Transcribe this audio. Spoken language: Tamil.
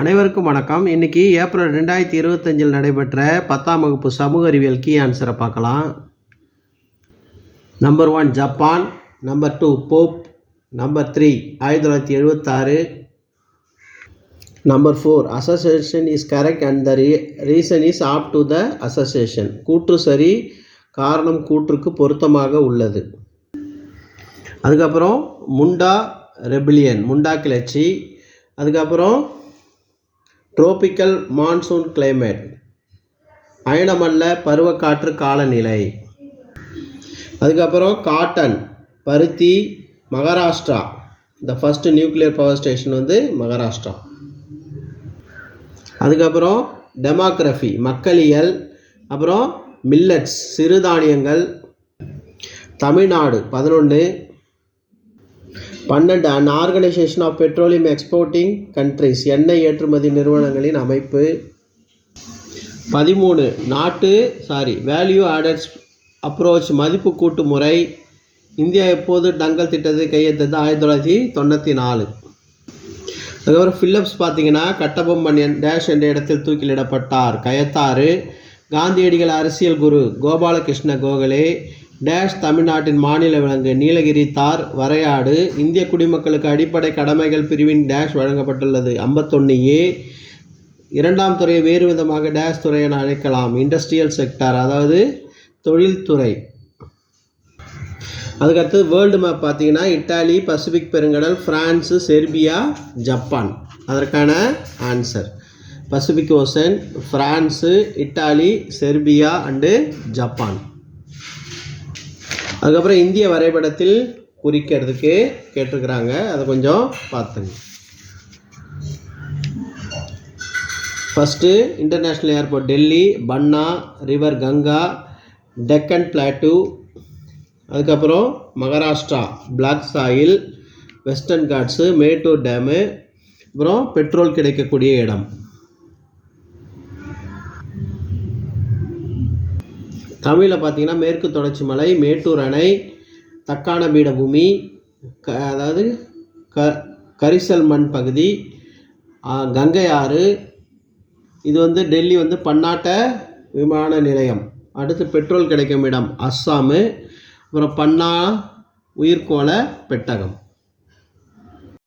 அனைவருக்கும் வணக்கம். இன்னைக்கு ஏப்ரல் ரெண்டாயிரத்தி இருபத்தஞ்சில் நடைபெற்ற பத்தாம் வகுப்பு சமூக அறிவியல் கீ ஆன்சரை பார்க்கலாம். Number one Japan. Number two pope number three ஆயிரத்தி தொள்ளாயிரத்தி எழுபத்தாறு number four association is correct and the re reason is up to the association கூற்று சரி காரணம் கூற்றுக்கு பொருத்தமாக உள்ளது. அதுக்கப்புறம் முண்டா ரெபிலியன் முண்டா கிளர்ச்சி. அதுக்கப்புறம் ட்ரோபிக்கல் மான்சூன் கிளைமேட் அயனமல்ல பருவக்காற்று காலநிலை. அதுக்கப்புறம் காட்டன் பருத்தி மகாராஷ்டிரா. இந்த ஃபஸ்ட்டு நியூக்ளியர் பவர் ஸ்டேஷன் வந்து மகாராஷ்டிரா. அதுக்கப்புறம் டெமோக்ரஃபி மக்களியல். அப்புறம் மில்லட்ஸ் சிறுதானியங்கள். தமிழ்நாடு பதினொன்று பன்னெண்டு an organisation of petroleum exporting countries எண்ணெய் ஏற்றுமதி நிறுவனங்களின் அமைப்பு. பதிமூணு நாட்டு சாரி வேல்யூ ஆடட்ஸ் அப்ரோச் மதிப்பு கூட்டு முறை. இந்தியா எப்போது டங்கல் திட்டத்தை கையெழுத்தது? ஆயிரத்தி தொள்ளாயிரத்தி தொண்ணூற்றி நாலு. அதுக்கப்புறம் ஃபில்லப்ஸ் பார்த்தீங்கன்னா கட்டபொம்மன் டேஷ் என்ற இடத்தில் தூக்கிலிடப்பட்டார். கயத்தாறு காந்தியடிகள் அரசியல் குரு கோபாலகிருஷ்ண கோகலே டேஷ் தமிழ்நாட்டின் மாநில விலங்கு நீலகிரி தார் வரையாடு. இந்திய குடிமக்களுக்கு அடிப்படை கடமைகள் பிரிவின் டேஷ் வழங்கப்பட்டுள்ளது. ஐம்பத்தொன்று ஏ. இரண்டாம் துறையை வேறு விதமாக டேஷ் துறை என அழைக்கலாம். இண்டஸ்ட்ரியல் செக்டார் அதாவது தொழில்துறை. அதுக்கடுத்து வேர்ல்டு மேப் பார்த்தீங்கன்னா இட்டாலி பசிபிக் பெருங்கடல் ஃப்ரான்ஸு செர்பியா ஜப்பான். அதற்கான answer. Pacific ocean France Italy Serbia and Japan. அதுக்கப்புறம் இந்திய வரைபடத்தில் குறிக்கிறதுக்கு கேட்டிருக்கிறாங்க. அதை கொஞ்சம் பார்த்துங்க. First international airport Delhi Panna river Ganga Deccan plateau அதுக்கப்புறம் Maharashtra black soil western ghats Mettur dam அப்புறம் பெட்ரோல் கிடைக்கக்கூடிய இடம். தமிழில் பார்த்தீங்கன்னா மேற்கு தொடர்ச்சி மலை மேட்டூர் அணை தக்கான பீடபூமி க அதாவது க கரிசல் மண் பகுதி கங்கை ஆறு இது வந்து டெல்லி வந்து பன்னாட்ட விமான நிலையம். அடுத்து பெட்ரோல் கிடைக்கும் இடம் அஸ்ஸாமு அப்புறம் பன்னா உயிர்கோள பெட்டகம்.